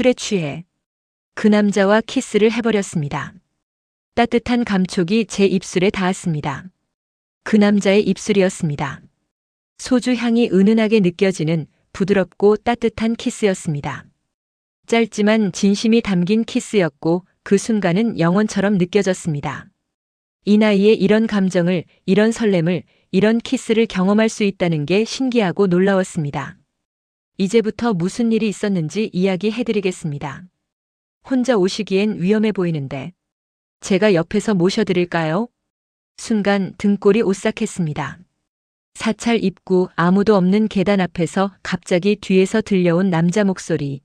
술에 취해 그 남자와 키스를 해버렸습니다. 따뜻한 감촉이 제 입술에 닿았습니다. 그 남자의 입술이었습니다. 소주 향이 은은하게 느껴지는 부드럽고 따뜻한 키스였습니다. 짧지만 진심이 담긴 키스였고 그 순간은 영원처럼 느껴졌습니다. 이 나이에 이런 감정을, 이런 설렘을, 이런 키스를 경험할 수 있다는 게 신기하고 놀라웠습니다. 이제부터 무슨 일이 있었는지 이야기해드리겠습니다. 혼자 오시기엔 위험해 보이는데 제가 옆에서 모셔드릴까요? 순간 등골이 오싹했습니다. 사찰 입구 아무도 없는 계단 앞에서 갑자기 뒤에서 들려온 남자 목소리.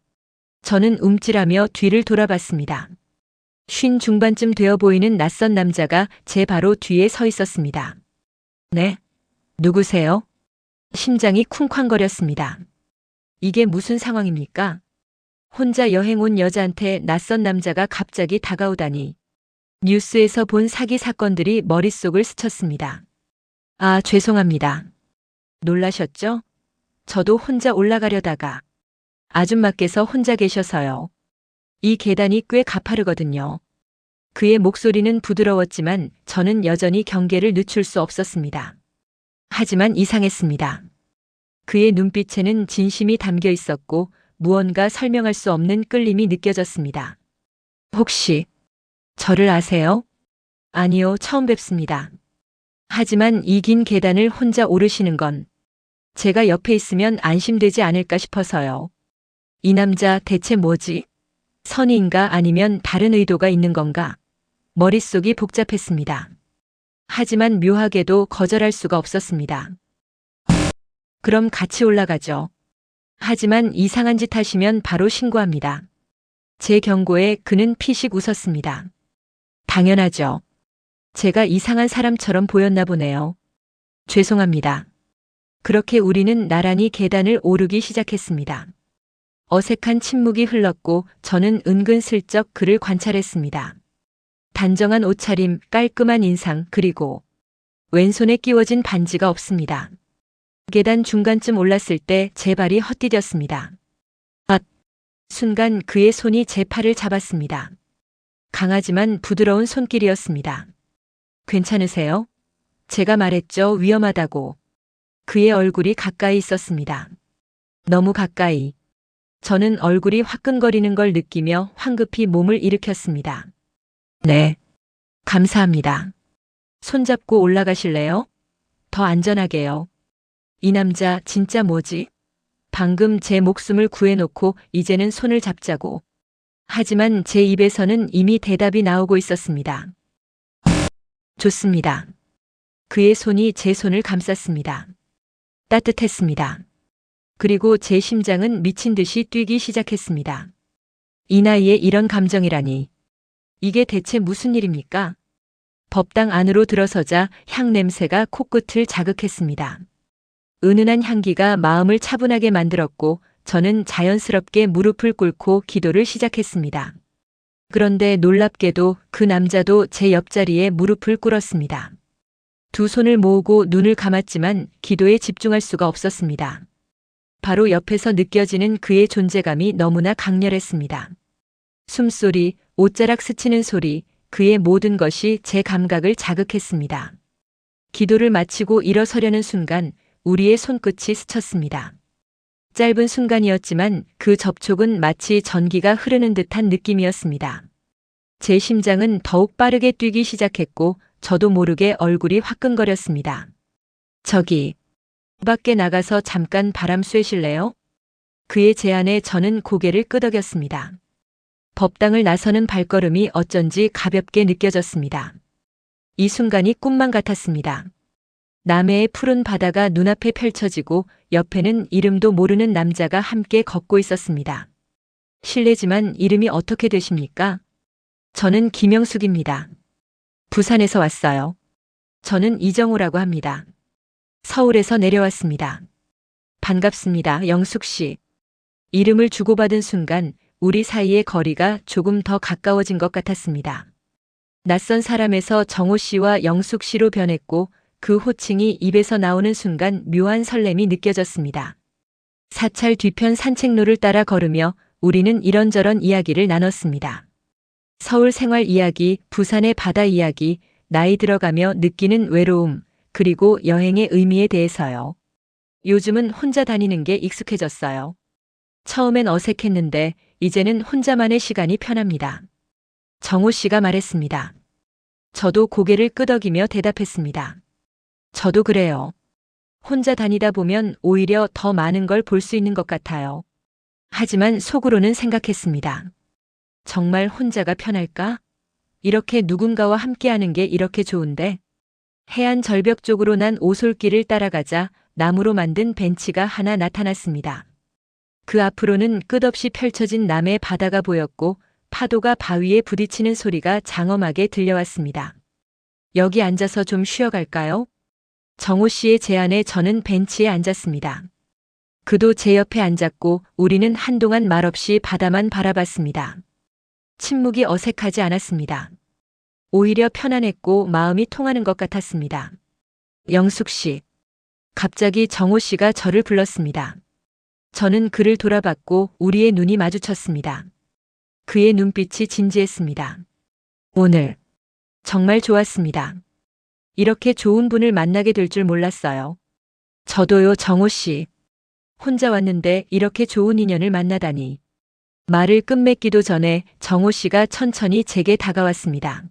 저는 움찔하며 뒤를 돌아봤습니다. 쉰 중반쯤 되어 보이는 낯선 남자가 제 바로 뒤에 서 있었습니다. 네? 누구세요? 심장이 쿵쾅거렸습니다. 이게 무슨 상황입니까? 혼자 여행 온 여자한테 낯선 남자가 갑자기 다가오다니. 뉴스에서 본 사기 사건들이 머릿속을 스쳤습니다. 아, 죄송합니다. 놀라셨죠? 저도 혼자 올라가려다가 아줌마께서 혼자 계셔서요. 이 계단이 꽤 가파르거든요. 그의 목소리는 부드러웠지만 저는 여전히 경계를 늦출 수 없었습니다. 하지만 이상했습니다. 그의 눈빛에는 진심이 담겨 있었고 무언가 설명할 수 없는 끌림이 느껴졌습니다. 혹시 저를 아세요? 아니요, 처음 뵙습니다. 하지만 이 긴 계단을 혼자 오르시는 건 제가 옆에 있으면 안심되지 않을까 싶어서요. 이 남자 대체 뭐지? 선의인가 아니면 다른 의도가 있는 건가? 머릿속이 복잡했습니다. 하지만 묘하게도 거절할 수가 없었습니다. 그럼 같이 올라가죠. 하지만 이상한 짓 하시면 바로 신고합니다. 제 경고에 그는 피식 웃었습니다. 당연하죠. 제가 이상한 사람처럼 보였나 보네요. 죄송합니다. 그렇게 우리는 나란히 계단을 오르기 시작했습니다. 어색한 침묵이 흘렀고 저는 은근슬쩍 그를 관찰했습니다. 단정한 옷차림, 깔끔한 인상, 그리고 왼손에 끼워진 반지가 없습니다. 계단 중간쯤 올랐을 때 제 발이 헛디뎠습니다. 아! 순간 그의 손이 제 팔을 잡았습니다. 강하지만 부드러운 손길이었습니다. 괜찮으세요? 제가 말했죠, 위험하다고. 그의 얼굴이 가까이 있었습니다. 너무 가까이. 저는 얼굴이 화끈거리는 걸 느끼며 황급히 몸을 일으켰습니다. 네. 감사합니다. 손잡고 올라가실래요? 더 안전하게요. 이 남자 진짜 뭐지? 방금 제 목숨을 구해놓고 이제는 손을 잡자고. 하지만 제 입에서는 이미 대답이 나오고 있었습니다. 좋습니다. 그의 손이 제 손을 감쌌습니다. 따뜻했습니다. 그리고 제 심장은 미친 듯이 뛰기 시작했습니다. 이 나이에 이런 감정이라니. 이게 대체 무슨 일입니까? 법당 안으로 들어서자 향 냄새가 코끝을 자극했습니다. 은은한 향기가 마음을 차분하게 만들었고 저는 자연스럽게 무릎을 꿇고 기도를 시작했습니다. 그런데 놀랍게도 그 남자도 제 옆자리에 무릎을 꿇었습니다. 두 손을 모으고 눈을 감았지만 기도에 집중할 수가 없었습니다. 바로 옆에서 느껴지는 그의 존재감이 너무나 강렬했습니다. 숨소리, 옷자락 스치는 소리, 그의 모든 것이 제 감각을 자극했습니다. 기도를 마치고 일어서려는 순간 우리의 손끝이 스쳤습니다. 짧은 순간이었지만 그 접촉은 마치 전기가 흐르는 듯한 느낌이었습니다. 제 심장은 더욱 빠르게 뛰기 시작했고 저도 모르게 얼굴이 화끈거렸습니다. 저기, 밖에 나가서 잠깐 바람 쐬실래요? 그의 제안에 저는 고개를 끄덕였습니다. 법당을 나서는 발걸음이 어쩐지 가볍게 느껴졌습니다. 이 순간이 꿈만 같았습니다. 남해의 푸른 바다가 눈앞에 펼쳐지고 옆에는 이름도 모르는 남자가 함께 걷고 있었습니다. 실례지만 이름이 어떻게 되십니까? 저는 김영숙입니다. 부산에서 왔어요. 저는 이정우라고 합니다. 서울에서 내려왔습니다. 반갑습니다, 영숙 씨. 이름을 주고받은 순간 우리 사이의 거리가 조금 더 가까워진 것 같았습니다. 낯선 사람에서 정호 씨와 영숙 씨로 변했고 그 호칭이 입에서 나오는 순간 묘한 설렘이 느껴졌습니다. 사찰 뒤편 산책로를 따라 걸으며 우리는 이런저런 이야기를 나눴습니다. 서울 생활 이야기, 부산의 바다 이야기, 나이 들어가며 느끼는 외로움, 그리고 여행의 의미에 대해서요. 요즘은 혼자 다니는 게 익숙해졌어요. 처음엔 어색했는데 이제는 혼자만의 시간이 편합니다. 정호 씨가 말했습니다. 저도 고개를 끄덕이며 대답했습니다. 저도 그래요. 혼자 다니다 보면 오히려 더 많은 걸 볼 수 있는 것 같아요. 하지만 속으로는 생각했습니다. 정말 혼자가 편할까? 이렇게 누군가와 함께하는 게 이렇게 좋은데? 해안 절벽 쪽으로 난 오솔길을 따라가자 나무로 만든 벤치가 하나 나타났습니다. 그 앞으로는 끝없이 펼쳐진 남해 바다가 보였고 파도가 바위에 부딪히는 소리가 장엄하게 들려왔습니다. 여기 앉아서 좀 쉬어갈까요? 정호 씨의 제안에 저는 벤치에 앉았습니다. 그도 제 옆에 앉았고 우리는 한동안 말없이 바다만 바라봤습니다. 침묵이 어색하지 않았습니다. 오히려 편안했고 마음이 통하는 것 같았습니다. 영숙 씨. 갑자기 정호 씨가 저를 불렀습니다. 저는 그를 돌아봤고 우리의 눈이 마주쳤습니다. 그의 눈빛이 진지했습니다. 오늘 정말 좋았습니다. 이렇게 좋은 분을 만나게 될 줄 몰랐어요. 저도요, 정호 씨. 혼자 왔는데 이렇게 좋은 인연을 만나다니. 말을 끝맺기도 전에 정호 씨가 천천히 제게 다가왔습니다.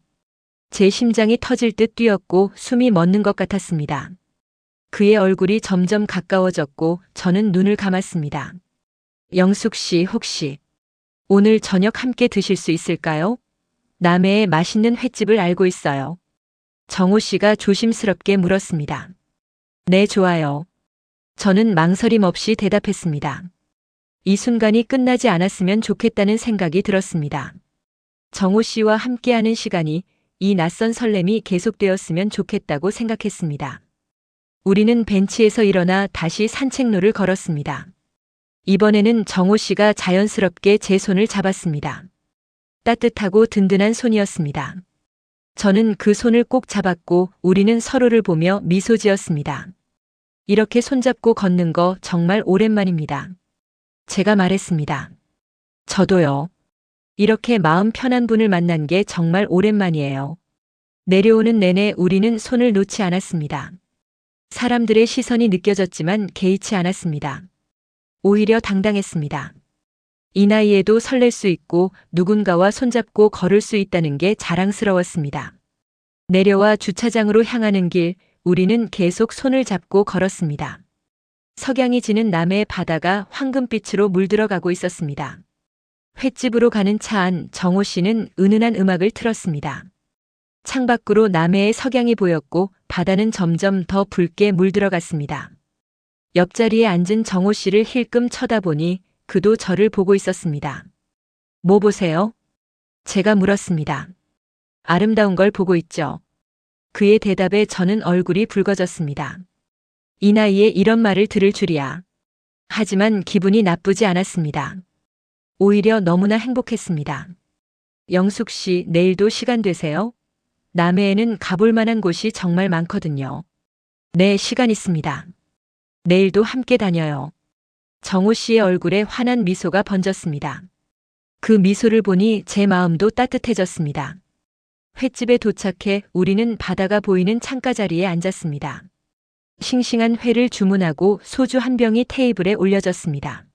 제 심장이 터질 듯 뛰었고 숨이 멎는 것 같았습니다. 그의 얼굴이 점점 가까워졌고 저는 눈을 감았습니다. 영숙 씨 혹시 오늘 저녁 함께 드실 수 있을까요? 남해의 맛있는 횟집을 알고 있어요. 정호 씨가 조심스럽게 물었습니다. 네, 좋아요. 저는 망설임 없이 대답했습니다. 이 순간이 끝나지 않았으면 좋겠다는 생각이 들었습니다. 정호 씨와 함께하는 시간이 이 낯선 설렘이 계속되었으면 좋겠다고 생각했습니다. 우리는 벤치에서 일어나 다시 산책로를 걸었습니다. 이번에는 정호 씨가 자연스럽게 제 손을 잡았습니다. 따뜻하고 든든한 손이었습니다. 저는 그 손을 꼭 잡았고 우리는 서로를 보며 미소 지었습니다. 이렇게 손잡고 걷는 거 정말 오랜만입니다. 제가 말했습니다. 저도요. 이렇게 마음 편한 분을 만난 게 정말 오랜만이에요. 내려오는 내내 우리는 손을 놓지 않았습니다. 사람들의 시선이 느껴졌지만 개의치 않았습니다. 오히려 당당했습니다. 이 나이에도 설렐 수 있고 누군가와 손잡고 걸을 수 있다는 게 자랑스러웠습니다. 내려와 주차장으로 향하는 길, 우리는 계속 손을 잡고 걸었습니다. 석양이 지는 남해 바다가 황금빛으로 물들어가고 있었습니다. 횟집으로 가는 차 안 정호 씨는 은은한 음악을 틀었습니다. 창밖으로 남해의 석양이 보였고 바다는 점점 더 붉게 물들어갔습니다. 옆자리에 앉은 정호 씨를 힐끔 쳐다보니 그도 저를 보고 있었습니다. 뭐 보세요? 제가 물었습니다. 아름다운 걸 보고 있죠. 그의 대답에 저는 얼굴이 붉어졌습니다. 이 나이에 이런 말을 들을 줄이야. 하지만 기분이 나쁘지 않았습니다. 오히려 너무나 행복했습니다. 영숙 씨, 내일도 시간 되세요? 남해에는 가볼 만한 곳이 정말 많거든요. 네, 시간 있습니다. 내일도 함께 다녀요. 정호 씨의 얼굴에 환한 미소가 번졌습니다. 그 미소를 보니 제 마음도 따뜻해졌습니다. 횟집에 도착해 우리는 바다가 보이는 창가 자리에 앉았습니다. 싱싱한 회를 주문하고 소주 한 병이 테이블에 올려졌습니다.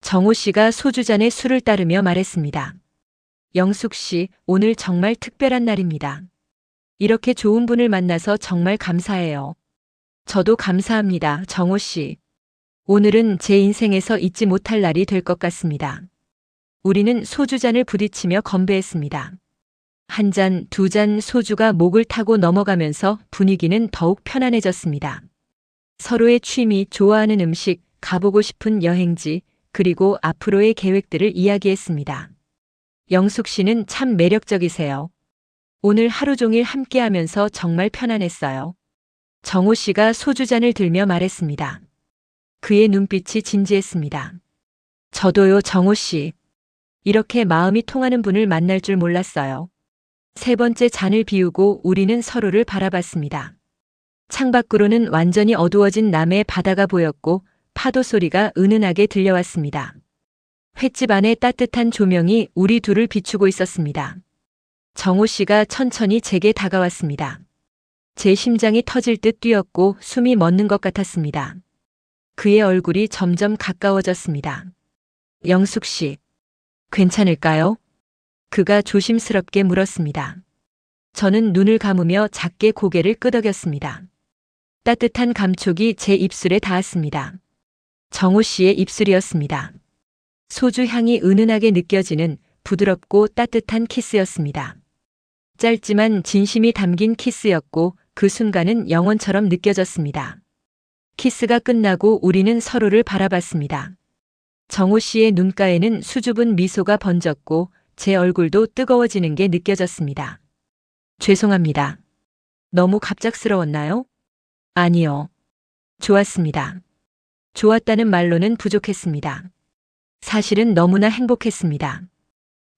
정호 씨가 소주잔에 술을 따르며 말했습니다. 영숙 씨, 오늘 정말 특별한 날입니다. 이렇게 좋은 분을 만나서 정말 감사해요. 저도 감사합니다, 정호 씨. 오늘은 제 인생에서 잊지 못할 날이 될 것 같습니다. 우리는 소주잔을 부딪히며 건배했습니다. 한 잔, 두 잔 소주가 목을 타고 넘어가면서 분위기는 더욱 편안해졌습니다. 서로의 취미, 좋아하는 음식, 가보고 싶은 여행지, 그리고 앞으로의 계획들을 이야기했습니다. 영숙 씨는 참 매력적이세요. 오늘 하루 종일 함께 하면서 정말 편안했어요. 정호 씨가 소주잔을 들며 말했습니다. 그의 눈빛이 진지했습니다. 저도요, 정호 씨. 이렇게 마음이 통하는 분을 만날 줄 몰랐어요. 세 번째 잔을 비우고 우리는 서로를 바라봤습니다. 창밖으로는 완전히 어두워진 남해 바다가 보였고 파도 소리가 은은하게 들려왔습니다. 횟집 안에 따뜻한 조명이 우리 둘을 비추고 있었습니다. 정호 씨가 천천히 제게 다가왔습니다. 제 심장이 터질 듯 뛰었고 숨이 멎는 것 같았습니다. 그의 얼굴이 점점 가까워졌습니다. 영숙 씨, 괜찮을까요? 그가 조심스럽게 물었습니다. 저는 눈을 감으며 작게 고개를 끄덕였습니다. 따뜻한 감촉이 제 입술에 닿았습니다. 정호 씨의 입술이었습니다. 소주 향이 은은하게 느껴지는 부드럽고 따뜻한 키스였습니다. 짧지만 진심이 담긴 키스였고 그 순간은 영원처럼 느껴졌습니다. 키스가 끝나고 우리는 서로를 바라봤습니다. 정호 씨의 눈가에는 수줍은 미소가 번졌고 제 얼굴도 뜨거워지는 게 느껴졌습니다. 죄송합니다. 너무 갑작스러웠나요? 아니요. 좋았습니다. 좋았다는 말로는 부족했습니다. 사실은 너무나 행복했습니다.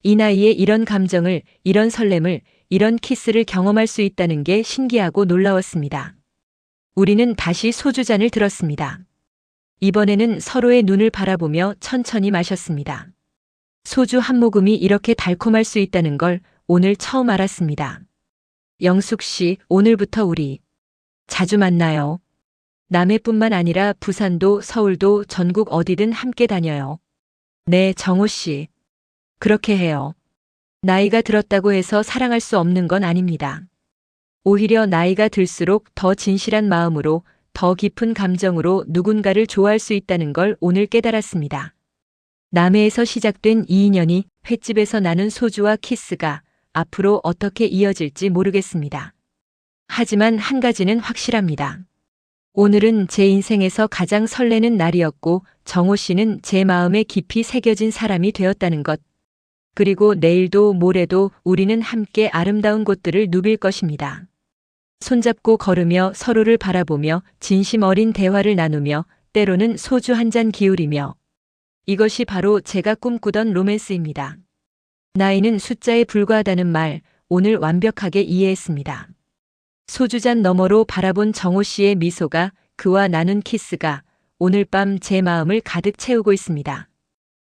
이 나이에 이런 감정을, 이런 설렘을, 이런 키스를 경험할 수 있다는 게 신기하고 놀라웠습니다. 우리는 다시 소주잔을 들었습니다. 이번에는 서로의 눈을 바라보며 천천히 마셨습니다. 소주 한 모금이 이렇게 달콤할 수 있다는 걸 오늘 처음 알았습니다. 영숙 씨, 오늘부터 우리 자주 만나요. 남해뿐만 아니라 부산도 서울도 전국 어디든 함께 다녀요. 네, 정호 씨. 그렇게 해요. 나이가 들었다고 해서 사랑할 수 없는 건 아닙니다. 오히려 나이가 들수록 더 진실한 마음으로 더 깊은 감정으로 누군가를 좋아할 수 있다는 걸 오늘 깨달았습니다. 남해에서 시작된 이 인연이 횟집에서 나는 소주와 키스가 앞으로 어떻게 이어질지 모르겠습니다. 하지만 한 가지는 확실합니다. 오늘은 제 인생에서 가장 설레는 날이었고 정호 씨는 제 마음에 깊이 새겨진 사람이 되었다는 것. 그리고 내일도 모레도 우리는 함께 아름다운 곳들을 누빌 것입니다. 손잡고 걸으며 서로를 바라보며 진심 어린 대화를 나누며 때로는 소주 한 잔 기울이며 이것이 바로 제가 꿈꾸던 로맨스입니다. 나이는 숫자에 불과하다는 말 오늘 완벽하게 이해했습니다. 소주잔 너머로 바라본 정호 씨의 미소가 그와 나눈 키스가 오늘 밤 제 마음을 가득 채우고 있습니다.